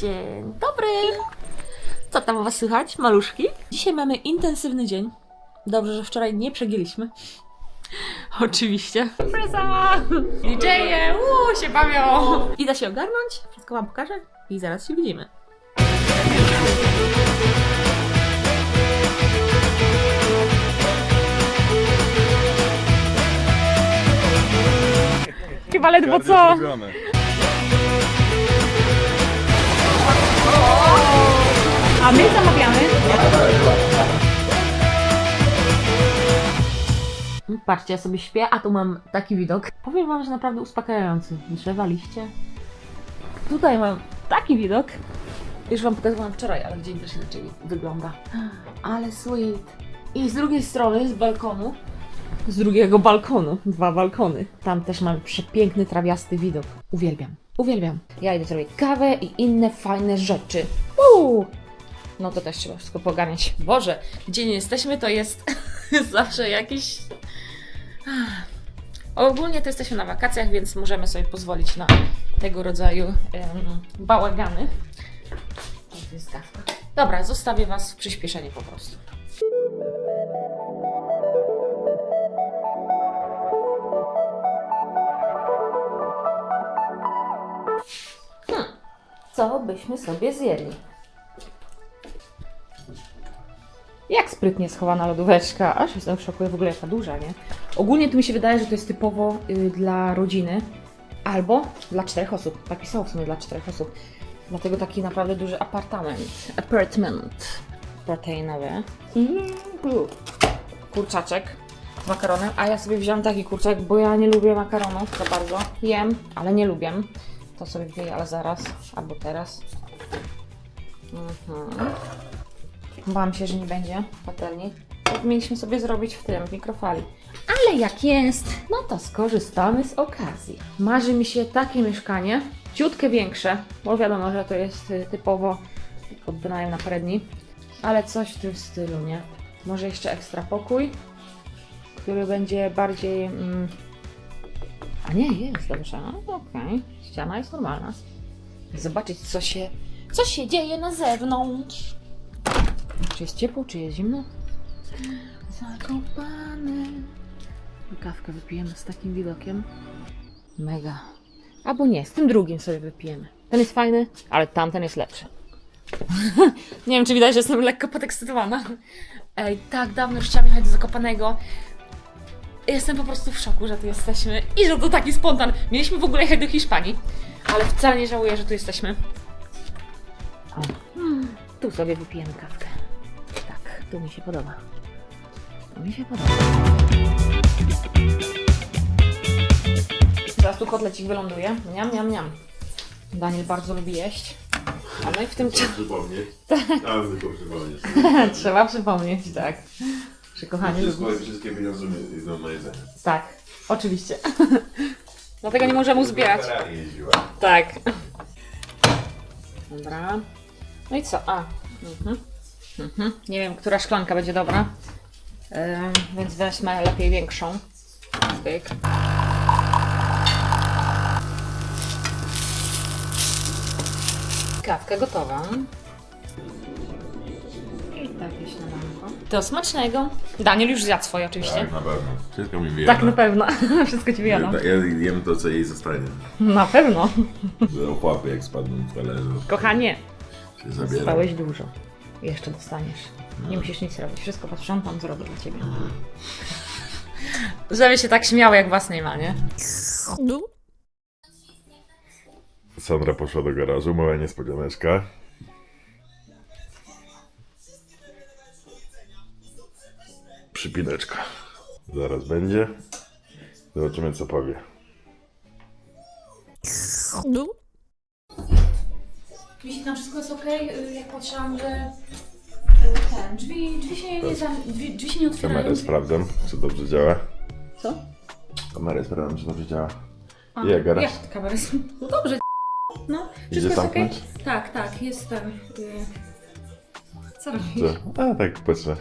Dzień dobry! Co tam u was słychać, maluszki? Dzisiaj mamy intensywny dzień. Dobrze, że wczoraj nie przegięliśmy. Oczywiście. Impreza! DJ-e, uuu, się bawią! Idę się ogarnąć, wszystko wam pokażę i zaraz się widzimy. Chyba ledwo co? My zamawiamy. Patrzcie, ja sobie śpię, a tu mam taki widok. Powiem wam, że naprawdę uspokajający. Drzewa, liście. Tutaj mam taki widok. Już wam pokazywałam wczoraj, ale dzień też inaczej wygląda. Ale sweet. I z drugiej strony, z balkonu, z drugiego balkonu, dwa balkony. Tam też mam przepiękny, trawiasty widok. Uwielbiam. Uwielbiam. Ja idę zrobić kawę i inne fajne rzeczy. Uuu. No to też trzeba wszystko pogarniać. Boże, gdzie nie jesteśmy, to jest zawsze jakiś... Ogólnie to jesteśmy na wakacjach, więc możemy sobie pozwolić na tego rodzaju em, bałagany. Dobra, zostawię Was w przyspieszeniu po prostu. Hmm. Co byśmy sobie zjedli? Jak sprytnie schowana lodóweczka. Aż jestem w szoku, w ogóle jaka duża, nie? Ogólnie to mi się wydaje, że to jest typowo y, dla rodziny albo dla czterech osób. Tak pisało w sumie dla czterech osób. Dlatego taki naprawdę duży apartament. Apartment proteinowy. Mm, Kurczaczek z makaronem, a ja sobie wziąłam taki kurczak, bo ja nie lubię makaronów za bardzo. Jem, ale nie lubię. To sobie wieję, ale zaraz, albo teraz. Mhm. Bałam się, że nie będzie patelni. Tak mieliśmy sobie zrobić w tym, w mikrofali. Ale jak jest, no to skorzystamy z okazji. Marzy mi się takie mieszkanie, ciutkę większe, bo wiadomo, że to jest y, typowo pod wynajem na parę dni, ale coś w tym stylu, nie? Może jeszcze ekstra pokój, który będzie bardziej... Mm... A nie, jest dobrze, no, okej. Ściana jest normalna. Zobaczyć, co się, co się dzieje na zewnątrz. Czy jest ciepło, czy jest zimno? Zakopany. Kawkę wypijemy z takim widokiem. Mega. Albo nie, z tym drugim sobie wypijemy. Ten jest fajny, ale tamten jest lepszy. nie wiem, czy widać, że jestem lekko podekscytowana. Ej, tak dawno już chciałam jechać do Zakopanego. Jestem po prostu w szoku, że tu jesteśmy i że to taki spontan. Mieliśmy w ogóle jechać do Hiszpanii, ale wcale nie żałuję, że tu jesteśmy. O. Tu sobie wypijemy kawkę. Tu mi się podoba. Tu mi się podoba. Zaraz tu kotlecik wyląduje. Niam, niam, niam. Daniel bardzo lubi jeść. A my w tym czasie... Przypomnieć. Tak. A, tylko przypomnieć. Trzeba przypomnieć, tak. Że kochani lubi. Wszystko, wszystkie pieniądze mi idą na jedzenie. Tak, oczywiście. Dlatego nie możemy uzbierać. Tak. Dobra. No i co? A. Mhm. Mhm. Nie wiem, która szklanka będzie dobra. Ym, więc weźmy lepiej większą. Pyk. Kawka gotowa. I takie śniadanko. To smacznego. Daniel już zjadł swoje oczywiście. Tak, na pewno. Wszystko mi wyjada. Tak, na pewno. Wszystko ci wyjadam. Ja, ja jem to, co jej zostanie. Na pewno. Że ochłapy jak spadną w talerzu. Kochanie, Się zabiera. dostałeś dużo. Jeszcze dostaniesz. Nie musisz nic robić. Wszystko posprzątam, zrobię dla ciebie. Żeby się tak śmiało, jak was nie ma, nie? Sandra poszła do garażu, mała niespodzianeczka. Przypineczka. Zaraz będzie. Zobaczymy co powie. Patrzyłam, że ten, drzwi, drzwi, się nie, zam, drzwi, drzwi się nie otwierają. Kamerę sprawdzam, czy dobrze działa. Co? Kamerę sprawdzam, czy dobrze działa. A, garaż? Jak kamerę? No dobrze. No, Idzie wszystko jest ok? zamknąć? Tak, tak, jestem. Y... Co robisz? Co? A tak, patrzę.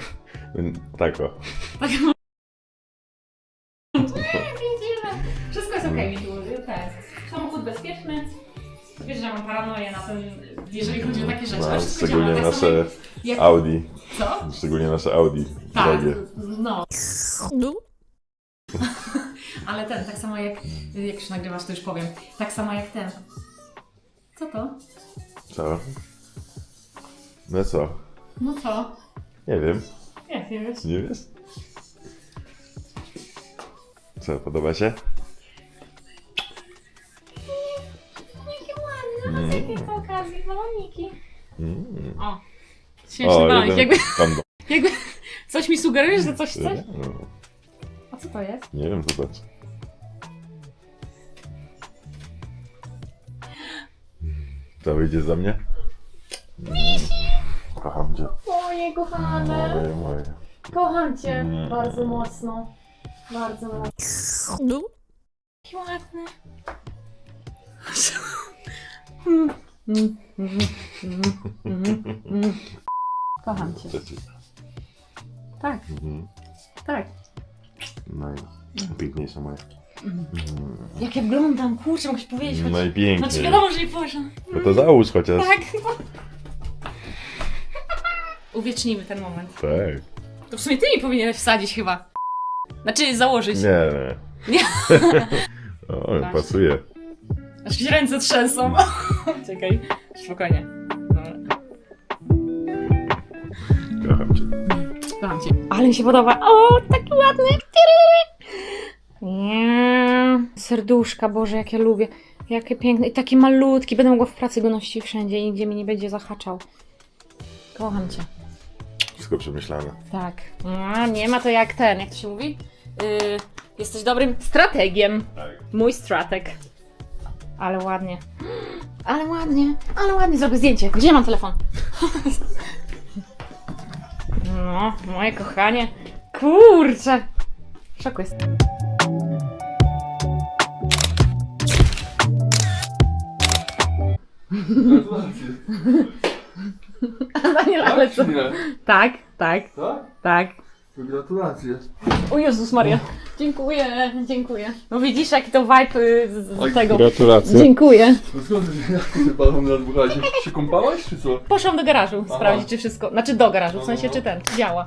Tak o. Widzimy. Wszystko jest okej, okay, okay. Samochód bezpieczny. Wiesz, że mam paranoję na ten jeżeli chodzi o takie rzeczy. No, szczególnie tak nasze jak- Audi. Co? Szczególnie nasze Audi Tak, drogie. no. Ale ten, tak samo jak, jak już nagrywasz, to już powiem. Tak samo jak ten. Co to? Co? No co? No co? Nie wiem. Nie, nie wiesz. Nie wiesz? Co, podoba się? Mm. to okazji, baloniki. Mm. O, śmieszny balonik. Jakby, tam jakby coś mi sugerujesz, że coś chcesz? no, A co to jest? Nie wiem, zobacz. To wyjdzie za mnie? Mm. Kocham cię. Moje kochane, Moje, moje. kocham cię Mm. bardzo mocno. Bardzo mocno. Jaki ładny. Kocham cię. Tak, Mhm. tak. Najpiękniejsze moje. Jak ja wyglądam, kurczę, mogę ci powiedzieć. choć- Najpiękniej. Znaczy wiadomo, że nie powiem. No to załóż chociaż. Tak. Uwiecznijmy ten moment. Tak. To w sumie ty mi powinieneś wsadzić chyba. Znaczy założyć. Nie, nie. Nie. O, Właśnie. pasuje. Aż mi się ręce trzęsą. Czekaj, spokojnie. Dobra. Kocham cię. Kocham cię. Ale mi się podoba. O, taki ładny. Nie. Serduszka, Boże, jak ja lubię. Jakie piękne. I taki malutki. Będę mogła w pracy go nosić wszędzie i nigdzie mi nie będzie zahaczał. Kocham cię. Wszystko przemyślane. Tak. A, nie ma to jak ten, jak to się mówi? Yy, jesteś dobrym strategiem. Tak. Mój strateg. Ale ładnie. Ale ładnie, ale ładnie. Zrobię zdjęcie. Gdzie mam telefon? No, moje kochanie. Kurczę. W szoku jest. Gratulacje. Daniel, ale co? Tak, tak, Tak? tak. Gratulacje. O Jezus Maria. Dziękuję, dziękuję. No widzisz, jaki to vibe y, z, z Oj, tego. Gratulacje. Dziękuję. No skąd ty te balony nadmuchałeś? Się kąpałaś, czy co? Poszłam do garażu Aha. sprawdzić, czy wszystko. Znaczy do garażu, w No, sensie, no. czy ten, czy działa.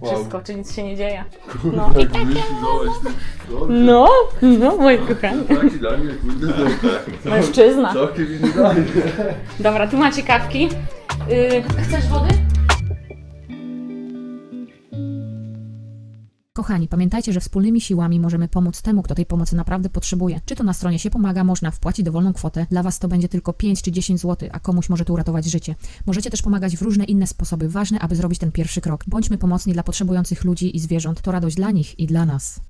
Wow. Wszystko, czy nic się nie dzieje. No. ty. Dobrze. No, no, moje kochanie. Taki dla mnie, kurde, to Mężczyzna. całkiem inny daje. Dobra, tu macie kawki. Yy, chcesz wody? Kochani, pamiętajcie, że wspólnymi siłami możemy pomóc temu, kto tej pomocy naprawdę potrzebuje. Czy to na stronie się pomaga, można wpłacić dowolną kwotę. Dla Was to będzie tylko 5 czy 10 zł, a komuś może to uratować życie. Możecie też pomagać w różne inne sposoby. Ważne, aby zrobić ten pierwszy krok. Bądźmy pomocni dla potrzebujących ludzi i zwierząt. To radość dla nich i dla nas.